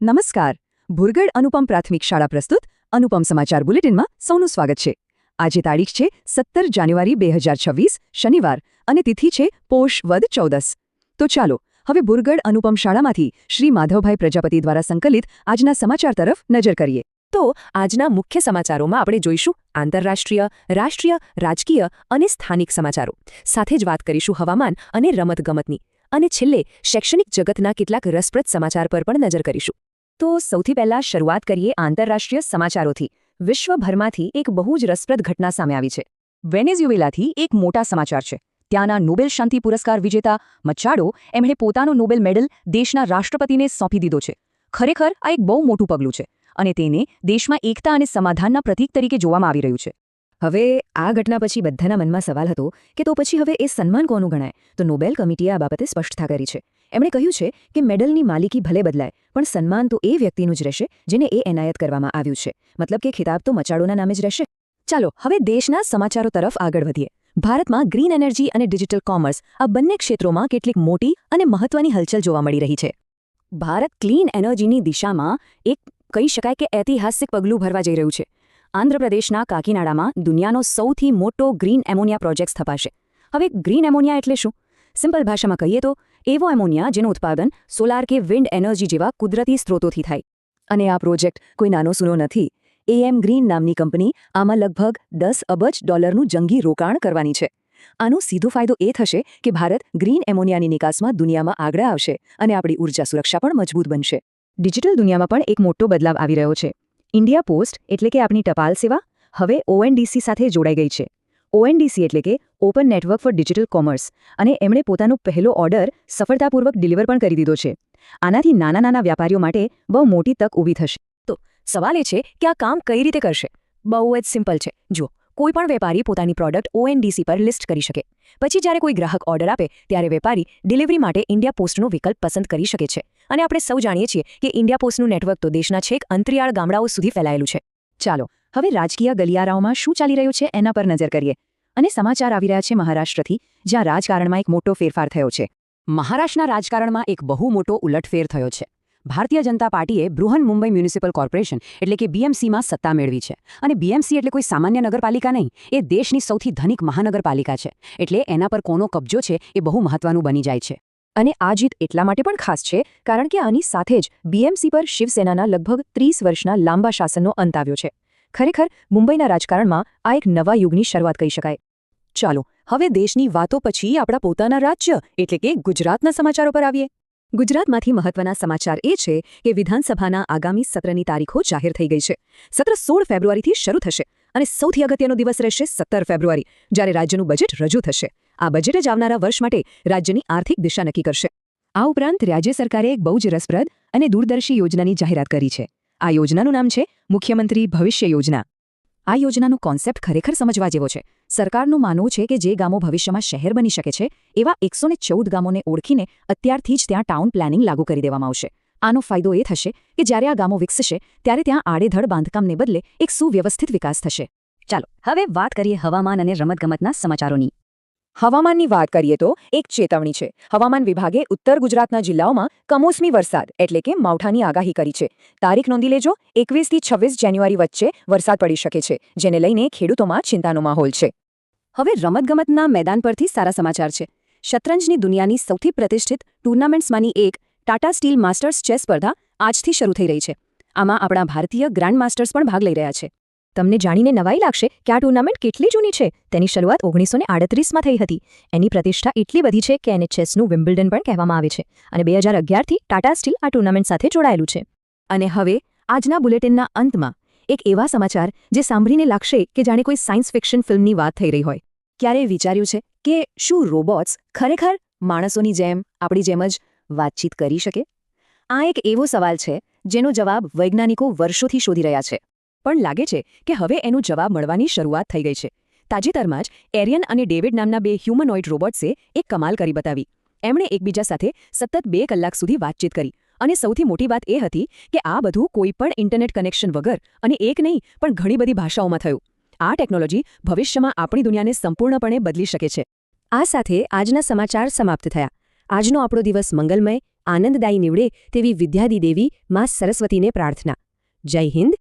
નમસ્કાર. ભુરગઢ અનુપમ પ્રાથમિક શાળા પ્રસ્તુત અનુપમ સમાચાર બુલેટિનમાં સૌનું સ્વાગત છે. આજે તારીખ છે સત્તર જાન્યુઆરી બે શનિવાર અને તિથિ છે પોષ વદ ચૌદસ. તો ચાલો, હવે ભુરગઢ અનુપમ શાળામાંથી શ્રી માધવભાઈ પ્રજાપતિ દ્વારા સંકલિત આજના સમાચાર તરફ નજર કરીએ. તો આજના મુખ્ય સમાચારોમાં આપણે જોઈશું આંતરરાષ્ટ્રીય, રાષ્ટ્રીય, રાજકીય અને સ્થાનિક સમાચારો. સાથે જ વાત કરીશું હવામાન અને રમતગમતની. અને છેલ્લે શૈક્ષણિક જગતના કેટલાક રસપ્રદ સમાચાર પર પણ નજર કરીશું. તો સૌથી પહેલા શરૂઆત કરીએ આંતરરાષ્ટ્રીય સમાચારોથી. વિશ્વભરમાંથી એક બહુ જ રસપ્રદ ઘટના સામે આવી છે. વેનેઝ્યુએલાથી એક મોટા સમાચાર છે. ત્યાંના નોબેલ શાંતિ પુરસ્કાર વિજેતા મચ્છાડો એમણે પોતાનો નોબેલ મેડલ દેશના રાષ્ટ્રપતિને સોંપી દીધો છે. ખરેખર આ એક બહુ મોટું પગલું છે અને તેને દેશમાં એકતા અને સમાધાનના પ્રતીક તરીકે જોવામાં આવી રહ્યું છે. હવે આ ઘટના પછી બધાના મનમાં સવાલ હતો કે તો પછી હવે એ સન્માન કોનું ગણાય? તો નોબેલ કમિટીએ આ બાબતે સ્પષ્ટતા કરી છે. એમણે કહ્યું છે કે મેડલની માલિકી ભલે બદલાય, પણ સન્માન તો એ વ્યક્તિનું જ રહેશે જેને એ એનાયત કરવામાં આવ્યું છે. મતલબ કે ખિતાબ તો મચાડોના નામે જ રહેશે. ચાલો, હવે દેશના સમાચારો તરફ આગળ વધીએ. ભારતમાં ગ્રીન એનર્જી અને ડિજિટલ કોમર્સ આ બંને ક્ષેત્રોમાં કેટલીક મોટી અને મહત્વની હલચલ જોવા મળી રહી છે. ભારત ક્લીન એનર્જીની દિશામાં એક કહી શકાય કે ઐતિહાસિક પગલું ભરવા જઈ રહ્યું છે. આંધ્રપ્રદેશના કાકીનાડામાં દુનિયાનો સૌથી મોટો ગ્રીન એમોનિયા પ્રોજેક્ટ સ્થપાશે. હવે ગ્રીન એમોનિયા એટલે શું? સિમ્પલ ભાષામાં કહીએ તો, એવો એમોનિયા જેનું ઉત્પાદન સોલાર કે વિન્ડ એનર્જી જેવા કુદરતી સ્ત્રોતોથી થાય. અને આ પ્રોજેક્ટ કોઈ નાનો સૂનો નથી. એએમ ગ્રીન નામની કંપની આમાં લગભગ દસ અબજ ડોલરનું જંગી રોકાણ કરવાની છે. આનો સીધો ફાયદો એ થશે કે ભારત ગ્રીન એમોનિયાની નિકાસમાં દુનિયામાં આગળ આવશે અને આપણી ઊર્જા સુરક્ષા પણ મજબૂત બનશે. ડિજિટલ દુનિયામાં પણ એક મોટો બદલાવ આવી રહ્યો છે. ઇન્ડિયા પોસ્ટ એટલે કે આપણી ટપાલ સેવા હવે ઓએનડીસી સાથે જોડાઈ ગઈ છે. ઓએનડીસી એટલે કે open network for digital commerce અને એમણે પોતાનો પહેલો ઓર્ડર સફળતાપૂર્વક ડિલિવર પણ કરી દીધો છે. આનાથી નાના નાના વ્યાપારીઓ માટે બહુ મોટી તક ઊભી થશે. તો સવાલ એ છે કે આ કામ કઈ રીતે કરશે? બહુ જ સિમ્પલ છે. જુઓ કોઈ પણ વેપારી પોતાની પ્રોડક્ટ ઓએનડીસી પર લિસ્ટ કરી શકે. પછી જ્યારે કોઈ ગ્રાહક ઓર્ડર આપે, ત્યારે વેપારી ડિલિવરી માટે ઇન્ડિયા પોસ્ટનો વિકલ્પ પસંદ કરી શકે છે. અને આપણે સૌ જાણીએ છીએ કે ઇન્ડિયા પોસ્ટનું નેટવર્ક તો દેશના છેક અંતરિયાળ ગામડાઓ સુધી ફેલાયેલું છે. ચાલો, હવે રાજકીય ગલિયારાઓમાં શું ચાલી રહ્યું છે એના પર નજર કરીએ. અને સમાચાર આવી રહ્યા છે મહારાષ્ટ્રથી, જ્યાં રાજકારણમાં એક મોટો ફેરફાર થયો છે. મહારાષ્ટ્રના રાજકારણમાં એક બહુ મોટો ઉલટફેર થયો છે. ભારતીય જનતા પાર્ટીએ બૃહન મુંબઈ મ્યુનિસિપલ કોર્પોરેશન એટલે કે બીએમસીમાં સત્તા મેળવી છે. અને બીએમસી એટલે કોઈ સામાન્ય નગરપાલિકા નહીં, એ દેશની સૌથી ધનિક મહાનગરપાલિકા છે. એટલે એના પર કોનો કબજો છે એ બહુ મહત્વનું બની જાય છે. અને આ જીત એટલા માટે પણ ખાસ છે, કારણ કે આની સાથે જ બીએમસી પર શિવસેનાના લગભગ ત્રીસ વર્ષના લાંબા શાસનનો અંત આવ્યો છે. ખરેખર, મુંબઈના રાજકારણમાં આ એક નવા યુગની શરૂઆત કહી શકાય. ચાલો, હવે દેશની વાતો પછી આપણા પોતાના રાજ્ય, એટલે કે ગુજરાતના સમાચારો પર આવીએ. ગુજરાતમાંથી મહત્વના સમાચાર એ છે કે વિધાનસભાના આગામી સત્રની તારીખો જાહેર થઈ ગઈ છે. સત્ર સોળ ફેબ્રુઆરીથી શરૂ થશે અને સૌથી અગત્યનો દિવસ રહેશે સત્તર ફેબ્રુઆરી, જ્યારે રાજ્યનું બજેટ રજૂ થશે. આ બજેટ જ આવનારા વર્ષ માટે રાજ્યની આર્થિક દિશા નક્કી કરશે. આ ઉપરાંત રાજ્ય સરકારે એક બહુ જ રસપ્રદ અને દૂરદર્શી યોજનાની જાહેરાત કરી છે. આ યોજનાનું નામ છે મુખ્યમંત્રી ભવિષ્ય યોજના. આ યોજનાનો કોન્સેપ્ટ ખરેખર સમજવા જેવો છે. સરકારનું માનવું છે કે જે ગામો ભવિષ્યમાં શહેર બની શકે છે, એવા એકસો ગામોને ઓળખીને અત્યારથી જ ત્યાં ટાઉન પ્લાનિંગ લાગુ કરી દેવામાં આવશે. આનો ફાયદો એ થશે કે જ્યારે આ ગામો વિકસશે, ત્યારે ત્યાં આડેધડ બાંધકામને બદલે એક સુવ્યવસ્થિત વિકાસ થશે. ચાલો, હવે વાત કરીએ હવામાન અને રમતગમતના સમાચારોની. હવામાનની વાત કરીએ તો એક ચેતવણી છે. હવામાન વિભાગે ઉત્તર ગુજરાતના જિલ્લાઓમાં કમોસમી વરસાદ એટલે કે માવઠાની આગાહી કરી છે. તારીખ નોંધી લેજો એકવીસથી છવ્વીસ જાન્યુઆરી વચ્ચે વરસાદ પડી શકે છે, જેને લઈને ખેડૂતોમાં ચિંતાનો માહોલ છે. હવે રમતગમતના મેદાન પરથી સારા સમાચાર છે. શતરંજની દુનિયાની સૌથી પ્રતિષ્ઠિત ટુર્નામેન્ટ્સમાંની એક, ટાટા સ્ટીલ માસ્ટર્સ ચેસ સ્પર્ધા આજથી શરૂ થઈ રહી છે. આમાં આપણા ભારતીય ગ્રાન્ડ માસ્ટર્સ પણ ભાગ લઈ રહ્યા છે. તમને જાણીને નવાઈ લાગશે કે આ ટુર્નામેન્ટ કેટલી જૂની છે. તેની શરૂઆત ઓગણીસો આડત્રીસમાં થઈ હતી. એની પ્રતિષ્ઠા એટલી બધી છે કે એને ચેસનું વિમ્બલ્ડન પણ કહેવામાં આવે છે અને બે હજાર અગિયારથી ટાટા સ્ટીલ આ ટુર્નામેન્ટ સાથે જોડાયેલું છે. અને હવે, આજના બુલેટિનના અંતમાં, એક એવા સમાચાર જે સાંભળીને લાગશે કે જાણે કોઈ સાયન્સ ફિક્શન ફિલ્મની વાત થઈ રહી હોય. ક્યારેય વિચાર્યું છે કે શું રોબોટ્સ ખરેખર માણસોની જેમ, આપણી જેમ જ વાતચીત કરી શકે? આ એક એવો સવાલ છે જેનો જવાબ વૈજ્ઞાનિકો વર્ષોથી શોધી રહ્યા છે. પણ લાગે છે કે હવે એનો જવાબ મળવાની શરૂઆત થઈ ગઈ છે. તાજેતરમાં જ એરિયન અને ડેવિડ નામના બે હ્યુમનોઇડ રોબોટ્સે એક કમાલ કરી બતાવી. એમણે એકબીજા સાથે સતત બે કલાક સુધી વાતચીત કરી. અને સૌથી મોટી વાત એ હતી કે આ બધું કોઈ પણ ઇન્ટરનેટ કનેક્શન વગર અને એક નહીં, પણ ઘણી બધી ભાષાઓમાં થયું. આ ટેકનોલોજી ભવિષ્યમાં આપણી દુનિયાને સંપૂર્ણપણે બદલી શકે છે. આ સાથે આજના સમાચાર સમાપ્ત થયા. આજનો આપણો દિવસ મંગલમય, આનંદદાયી નીવડે તેવી વિદ્યાદી દેવી માં સરસ્વતીને પ્રાર્થના. જય હિન્દ.